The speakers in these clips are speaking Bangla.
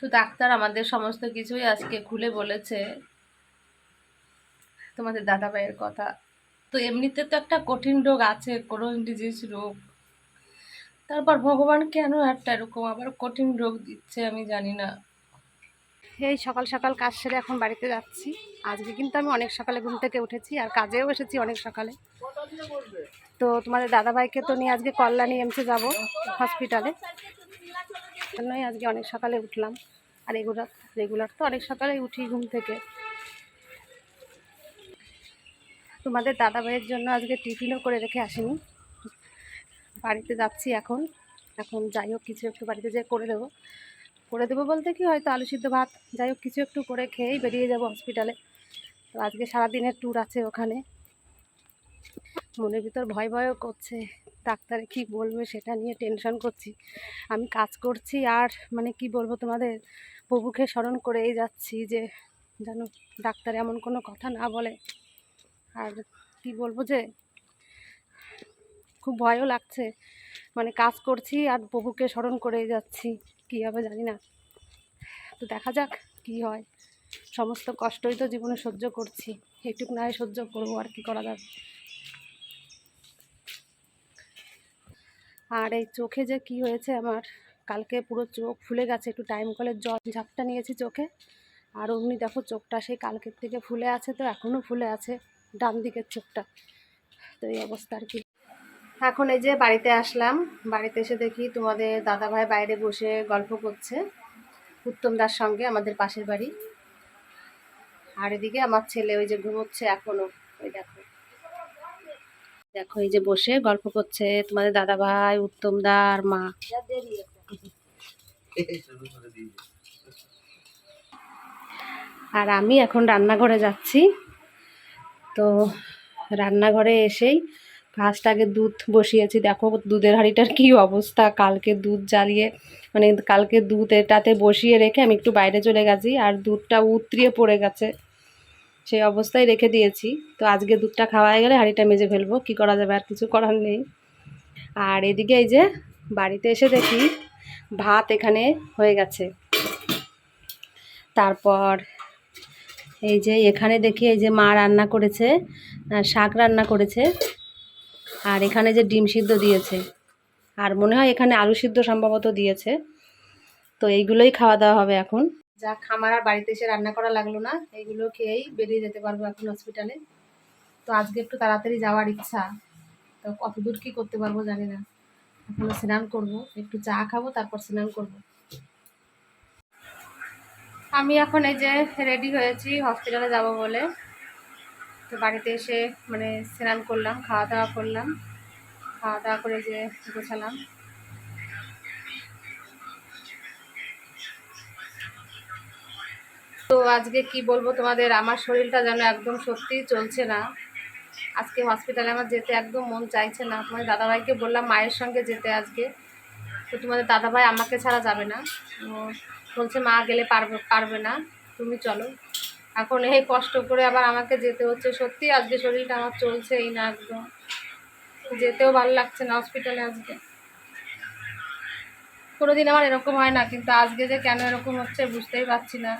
তো ডাক্তার আমাদের সমস্ত কিছুই আজকে খুলে বলেছে। তোমাদের দাদা ভাইয়ের কথা। তো এমনিতে তো একটা কঠিন রোগ আছে, করোন ডিজিজ রোগ। তারপর ভগবান কেন একটা এরকম? আবার কঠিন রোগ দিচ্ছে, আমি জানি না। এই সকাল সকাল কাজ সেরে এখন বাড়িতে যাচ্ছি। আজকে কিন্তু আমি অনেক সকালে ঘুম থেকে উঠেছি, আর কাজেও এসেছি অনেক সকালে। তো তোমাদের দাদাভাইকে তো নিয়ে আজকে কল্যাণী এমসে যাব হসপিটালে জন্যই আজকে অনেক সকালে উঠলাম। আর রেগুলার রেগুলার তো অনেক সকালে উঠি ঘুম থেকে। তোমাদের দাদাভাইয়ের জন্য আজকে টিফিনও করে রেখে আসিনি। বাড়িতে যাচ্ছি এখন। এখন যাই হোক, কিছু একটু বাড়িতে যেয়ে করে দেবো। করে দেবো বলতে কি, হয়তো আলু সিদ্ধ ভাত, যাই হোক, কিছু একটু করে খেয়েই বেরিয়ে যাব হসপিটালে তো আজকে সারাদিনের ট্যুর আছে ওখানে। মনের ভিতর ভয় ভয়ও করছে। ডাক্তারে কি বলবে সেটা নিয়ে টেনশন করছি। আমি কাজ করছি আর মানে কি বলব তোমাদের, প্রভুকে স্মরণ করেই যাচ্ছি যে যেন ডাক্তার এমন কোনো কথা না বলে। আর কি বলব যে, খুব ভয়ও লাগছে। মানে কাজ করছি আর প্রভুকে স্মরণ করেই যাচ্ছি। কী হবে জানি না। তো দেখা যাক কি হয়। সমস্ত কষ্টই তো জীবনে সহ্য করছি। একটুকু না হয় সহ্য করব আর কি করা যাবে। আর এই চোখে যে কি হয়েছে আমার, কালকে পুরো চোখ ফুলে গেছে, একটু টাইম কলের জল ঝাপটা নিয়েছি চোখে। আর অমনি দেখো চোখটা সেই কালকের থেকে ফুলে আছে তো এখনও ফুলে আছে, ডান দিকের চোখটা। তো এই অবস্থা আর কি। এখন এই যে বাড়িতে আসলাম, বাড়িতে এসে দেখি তোমাদের দাদা ভাই বাইরে বসে গল্প করছে, উত্তম দার সঙ্গে আমাদের পাশের বাড়ি। আর এদিকে আমার ছেলে ওই যে ঘুমোচ্ছে এখনও ওই দেখো। দেখো, এই যে বসে গল্প করছে তোমাদের দাদা ভাই উত্তম দা আর মা। আর আমি এখন রান্নাঘরে যাচ্ছি। তো রান্নাঘরে এসেই ফার্স্ট আগে দুধ বসিয়েছি। দেখো, দুধের হাঁড়িটার কি অবস্থা। কালকে দুধ জ্বালিয়ে মানে কালকে দুধ এটাতে বসিয়ে রেখে আমি একটু বাইরে চলে গেছি। আর দুধটা উতরিয়ে পড়ে গেছে। সেই অবস্থায় রেখে দিয়েছি। তো আজকে দুধটা খাওয়া হয়ে গেলে হাঁড়িটা মেজে ফেলব, কি করা যাবে আর কিছু করার নেই। আর এদিকে এই যে বাড়িতে এসে দেখি ভাত এখানে হয়ে গেছে। তারপর এই যে এখানে দেখি এই যে মা রান্না করেছে শাক রান্না করেছে, আর এখানে যে ডিম সিদ্ধ দিয়েছে। আর মনে হয় এখানে আলু সিদ্ধ সম্ভবত দিয়েছে। তো এইগুলোই খাওয়া দাওয়া হবে এখন। যা খামার আর বাড়িতে এসে রান্না করা লাগল না এইগুলো খেয়েই বেরিয়ে যেতে পারব এখন হসপিটালে তো আজকে একটু তাড়াতাড়ি যাওয়ার ইচ্ছা। তো কত দূর কী করতে পারব জানি না। এখনও স্নান করব, একটু চা খাব, তারপর স্নান করব। আমি এখন এই যে রেডি হয়েছি হসপিটালে যাব বলে। তো বাড়িতে এসে মানে স্নান করলাম, খাওয়া দাওয়া করলাম। খাওয়া দাওয়া করে যে গোছালাম। তো আজকে কি বলব, তোমাদের আমার শরীরটা যেন একদম সত্যিই চলছে না। আজকে হসপিটালে আমার যেতে একদম মন চাইছে না। তোমাদের দাদাভাইকে বললাম মায়ের সঙ্গে যেতে আজকে। তো তোমাদের দাদাভাই আমাকে ছাড়া যাবে না। বলছে, মা গেলে পারবে পারবে না। তুমি চলো। এখন এই কষ্ট করে আবার আমাকে যেতে হচ্ছে। সত্যি আজকে শরীরটা আমার চলছেই না একদম। যেতেও ভালো লাগছে না হসপিটালে আজকে। কোনোদিন আমার এরকম হয় না, কিন্তু আজকে যে কেন এরকম হচ্ছে বুঝতেই পারছি না।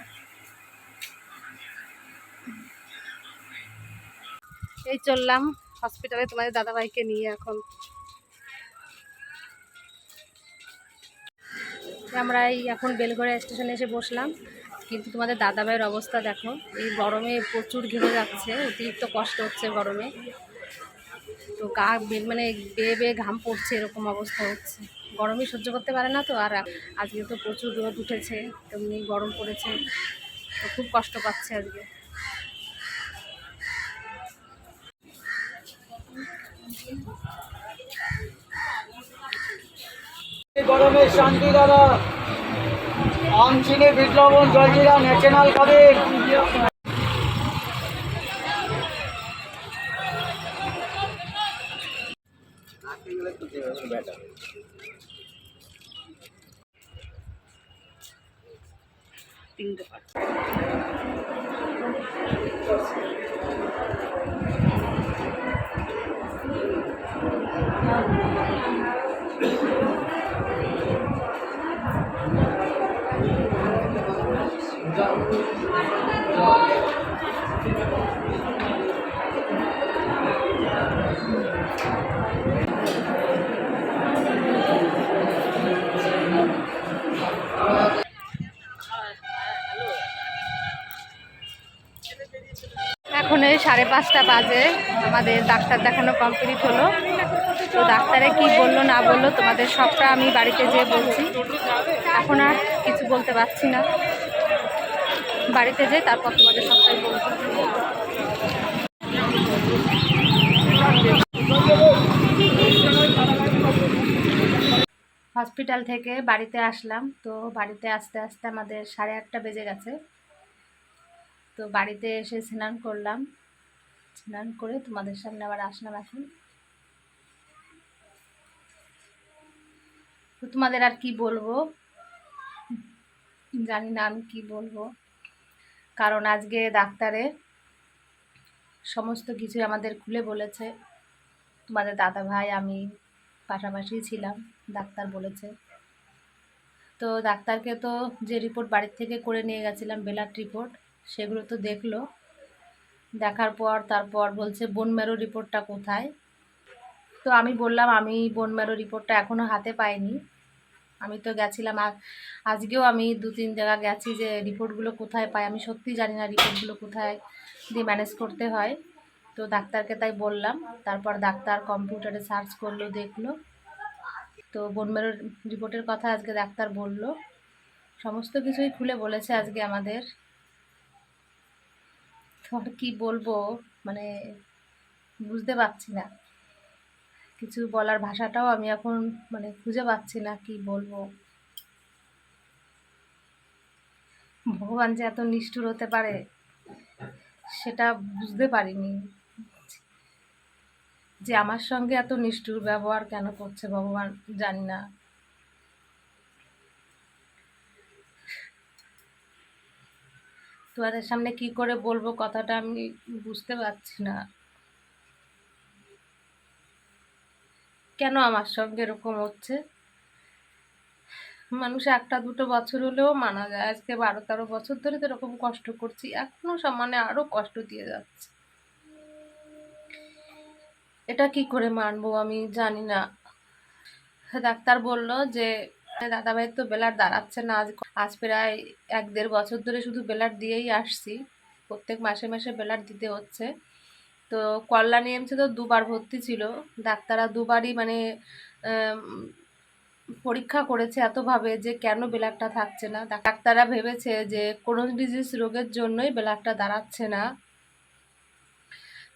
এই চললাম হসপিটালে তোমাদের দাদাভাইকে নিয়ে এখন। আমরা এই এখন বেলঘড়িয়া স্টেশনে এসে বসলাম, কিন্তু তোমাদের দাদাভাইয়ের অবস্থা দেখো, এই গরমে প্রচুর ঘেমে যাচ্ছে, অতিরিক্ত কষ্ট হচ্ছে গরমে। তো গা মানে বেয়ে বেয়ে ঘাম পড়ছে, এরকম অবস্থা হচ্ছে। গরমই সহ্য করতে পারে না তো, আর আজকে তো প্রচুর রোদ উঠেছে, তেমনি গরম পড়েছে। তো খুব কষ্ট পাচ্ছে আজকে। গরমের শান্তি দাদা। আম লবণ জলজিরা ন্যাচারাল খাবেন তিনটে এখন এই সাড়ে পাঁচটা বাজে। আমাদের ডাক্তার দেখানো কমপ্লিট হলো। তো ডাক্তারে কি বলল, না বলল, তোমাদের সবটা আমি বাড়িতে যেয়ে বলছি। এখন আর কিছু বলতে পারছি না। বাড়িতে যেয়ে তারপর তোমাদের সবটাই বলব। হসপিটাল থেকে বাড়িতে আসলাম। তো বাড়িতে আসতে আসতে আমাদের সাড়ে আটটা বেজে গেছে। তো বাড়িতে এসে স্নান করলাম। স্নান করে তোমাদের সামনে আবার আসলাম এখন। তো তোমাদের আর কি বলব? জানি না আমি কি বলব। কারণ আজকে ডাক্তারে সমস্ত কিছু আমাদের খুলে বলেছে। তোমাদের দাদা ভাই আমি পাশাপাশি ছিলাম, ডাক্তার বলেছে। তো ডাক্তারকে তো যে রিপোর্ট বাড়ির থেকে করে নিয়ে গেছিলাম ব্লাড রিপোর্ট সেগুলো তো দেখল। দেখার পর তারপর বলছে, বোন ম্যারো রিপোর্টটা কোথায়? তো আমি বললাম, আমি বোন ম্যারো রিপোর্টটা এখনও হাতে পাইনি। আমি তো গেছিলাম, আ- আজকেও আমি দু তিন জায়গা গেছি যে রিপোর্টগুলো কোথায় পাই। আমি সত্যিই জানি না রিপোর্টগুলো কোথায় দিয়ে ম্যানেজ করতে হয়। তো ডাক্তারকে তাই বললাম, তারপর ডাক্তার কম্পিউটারে সার্চ করল, দেখল। তো বোন ম্যারো রিপোর্টের কথা আজকে ডাক্তার বলল। সমস্ত কিছুই খুলে বলেছে আজকে আমাদের। আর কি বলব? মানে বুঝতে পারছি না। কিছু বলার ভাষাটাও আমি এখন মানে খুঁজে পাচ্ছি না কি বলব। ভগবান যে এত নিষ্ঠুর হতে পারে, সেটা বুঝতে পারিনি। যে আমার সঙ্গে এত নিষ্ঠুর ব্যবহার কেন করছে ভগবান জানি না। তোমাদের সামনে কি করে বলব কথাটা আমি বুঝতে পারছি না। কেন আমার সঙ্গে এরকম হচ্ছে? মানুষ একটা দুটো বছর হলেও মানা যায়। আজকে বারো তেরো বছর ধরে তো এরকম কষ্ট করছি, এখনও সমানে আরও কষ্ট দিয়ে যাচ্ছে। এটা কি করে মানবো আমি জানি না। ডাক্তার বলল যে দাদা ভাইয়ের তো বেলার দাঁড়াচ্ছে না। আজ আজ প্রায় এক দেড় বছর ধরে শুধু বেলার দিয়েই আসছি। প্রত্যেক মাসে মাসে বেলার দিতে হচ্ছে। তো কল্যাণী এমসে তো দুবার ভর্তি ছিল। ডাক্তাররা দুবারই মানে পরীক্ষা করেছে এতভাবে যে কেন বেলারটা থাকছে না। ডাক্তাররা ভেবেছে যে কোরোন ডিজিজ রোগের জন্যই বেলারটা দাঁড়াচ্ছে না।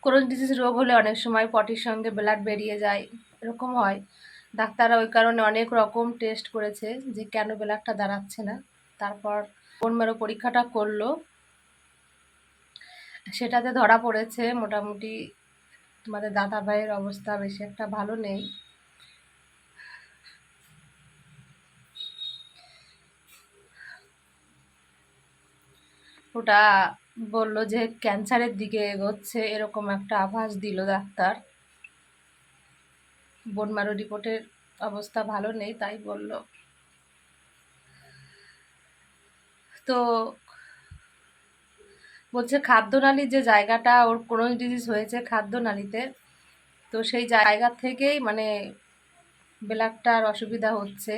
কোরোন ডিজিজ রোগ হলে অনেক সময় পটির সঙ্গে ব্লাড বেরিয়ে যায়। এরকম হয়। ডাক্তাররা ওই কারণে অনেক রকম টেস্ট করেছে যে কেন ব্লাডটা দাঁড়াচ্ছে না। তারপর বোন মেরো পরীক্ষাটা করল, সেটাতে ধরা পড়েছে মোটামুটি তোমাদের দাদা ভাইয়ের অবস্থা বেশি একটা ভালো নেই। ওটা বলল যে ক্যান্সারের দিকে এগোচ্ছে, এরকম একটা আভাস দিল ডাক্তার। বোনমারো রিপোর্টের অবস্থা ভালো নেই, তাই বলল। তো বলছে খাদ্যনালীর যে জায়গাটা, ওর কোনো ডিজিজ হয়েছে খাদ্যনালীতে, তো সেই জায়গা থেকেই মানে ব্লাডটার অসুবিধা হচ্ছে।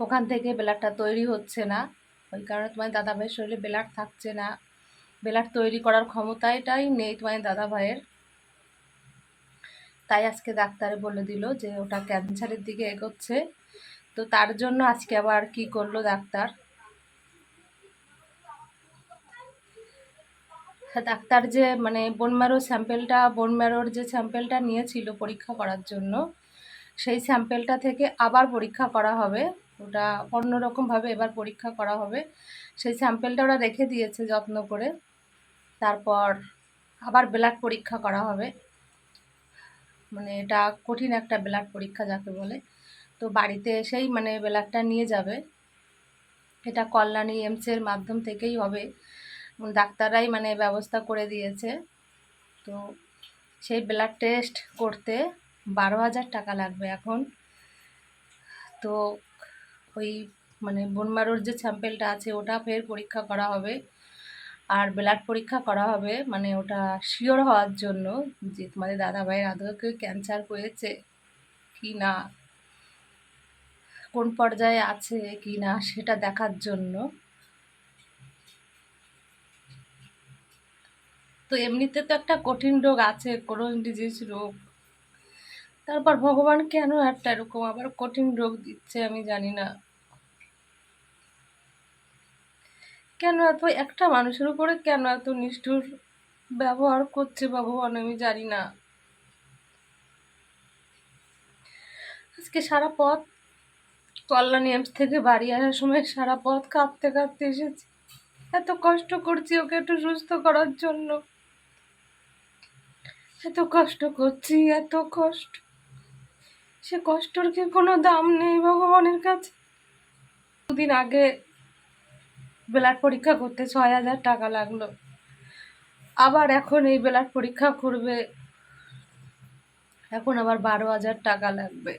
ওখান থেকে ব্লাডটা তৈরি হচ্ছে না। ওই কারণে তোমার দাদা ভাইয়ের শরীরে ব্লাড থাকছে না। ব্লাড তৈরি করার ক্ষমতাটাই নেই তোমার দাদা ভাইয়ের তাই আজকে ডাক্তারে বলে দিল যে ওটা ক্যান্সারের দিকে এগোচ্ছে। তো তার জন্য আজকে আবার কি করল ডাক্তার? ডাক্তার যে মানে বোন ম্যারো স্যাম্পেলটা বোন ম্যারোর যে স্যাম্পেলটা নিয়েছিল পরীক্ষা করার জন্য, সেই স্যাম্পেলটা থেকে আবার পরীক্ষা করা হবে। ওটা অন্যরকমভাবে এবার পরীক্ষা করা হবে। সেই স্যাম্পেলটা ওরা রেখে দিয়েছে যত্ন করে। তারপর আবার ব্লাড পরীক্ষা করা হবে। মানে এটা কঠিন একটা ব্লাড পরীক্ষা যাকে বলে। তো বাড়িতে এসেই মানে ব্লাডটা নিয়ে যাবে। এটা কল্যাণী এমসের মাধ্যম থেকেই হবে। ডাক্তাররাই মানে ব্যবস্থা করে দিয়েছে। তো সেই ব্লাড টেস্ট করতে বারো হাজার টাকা লাগবে এখন। তো ওই মানে বনমারোর যে স্যাম্পেলটা আছে, ওটা ফের পরীক্ষা করা হবে। আর ব্লাড পরীক্ষা করা হবে মানে ওটা শিওর হওয়ার জন্য যে তোমাদের দাদা ভাইয়ের আদৌ কেউ ক্যান্সার হয়েছে কি না কোন পর্যায়ে আছে কি না সেটা দেখার জন্য। তো এমনিতে তো একটা কঠিন রোগ আছে করোন ডিজিজ রোগ। তারপর ভগবান কেন একটা এরকম? আবার কঠিন রোগ দিচ্ছে, আমি জানি না। কেন এত, একটা মানুষের উপরে কেন এত নিষ্ঠুর ব্যবহার করছে ভগবান আমি জানি না। আজকে সারা পথ কল্যাণী এমস থেকে বাড়ি আসার সময় সারা পথ কাঁদতে কাঁদতে এসেছি। এত কষ্ট করছি ওকে একটু সুস্থ করার জন্য। এত কষ্ট করছি, এত কষ্ট। সে কষ্টর কি কোনো দাম নেই ভগবানের কাছে? দুদিন আগে ব্লাড পরীক্ষা করতে ছয় হাজার টাকা লাগল। আবার এখন এই ব্লাড পরীক্ষা করবে। এখন আবার বারো হাজার টাকা লাগবে।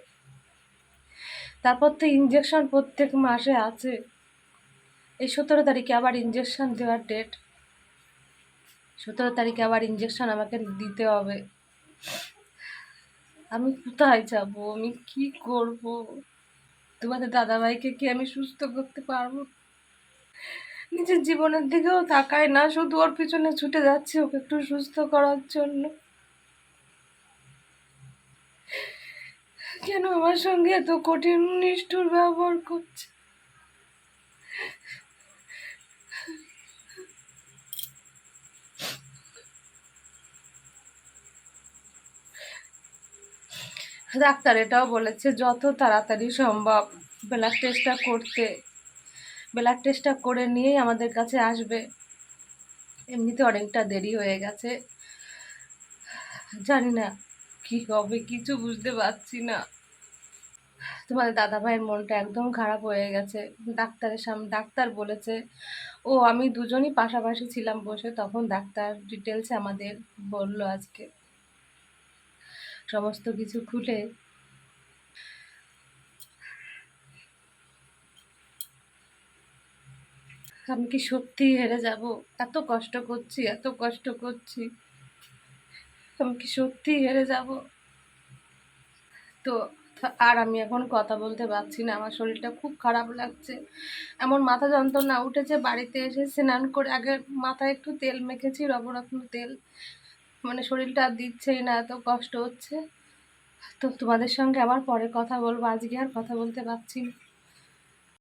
তারপর তো ইঞ্জেকশন প্রত্যেক মাসে আছে। এই সতেরো তারিখে আবার ইঞ্জেকশন দেওয়ার ডেট সতেরো তারিখে আবার ইঞ্জেকশন আমাকে দিতে হবে। আমি কোথায় যাব? আমি কি করব? তোমাদের দাদাভাইকে কি আমি সুস্থ করতে পারব? নিজের জীবনের দিকেও তাকায় না, শুধু ওর পিছনে ছুটে যাচ্ছে ওকে একটু সুস্থ করার জন্য। কেন আমার সঙ্গে এত কঠিন নিষ্ঠুর ব্যবহার করছে? ডাক্তার এটাও বলেছে, যত তাড়াতাড়ি সম্ভব, ব্লাড টেস্টটা করতে। ব্লাড টেস্টটা করে নিয়েই আমাদের কাছে আসবে। এমনিতে অনেকটা দেরি হয়ে গেছে। জানি না কি হবে, কিছু বুঝতে পারছি না। তোমাদের দাদা ভাইয়ের মনটা একদম খারাপ হয়ে গেছে। ডাক্তারের সামনে ডাক্তার বলেছে, ও, আমি দুজনই পাশাপাশি ছিলাম বসে, তখন ডাক্তার ডিটেলসে আমাদের বলল আজকে। সমস্ত কিছু খুলে আমি কি সত্যি হেরে যাব? এত কষ্ট করছি, এত কষ্ট করছি। আমি কি সত্যি হেরে যাব? তো আর আমি এখন কথা বলতে পারছি না, আমার শরীরটা খুব খারাপ লাগছে। এমন মাথা যন্ত্রণা উঠেছে, বাড়িতে এসে স্নান করে আগে মাথায় একটু তেল মেখেছি রবরত্ন তেল। মানে শরীরটা আর দিচ্ছেই না, এত কষ্ট হচ্ছে। তো তোমাদের সঙ্গে আবার পরে কথা বলব, আজকে আর কথা বলতে পারছি না।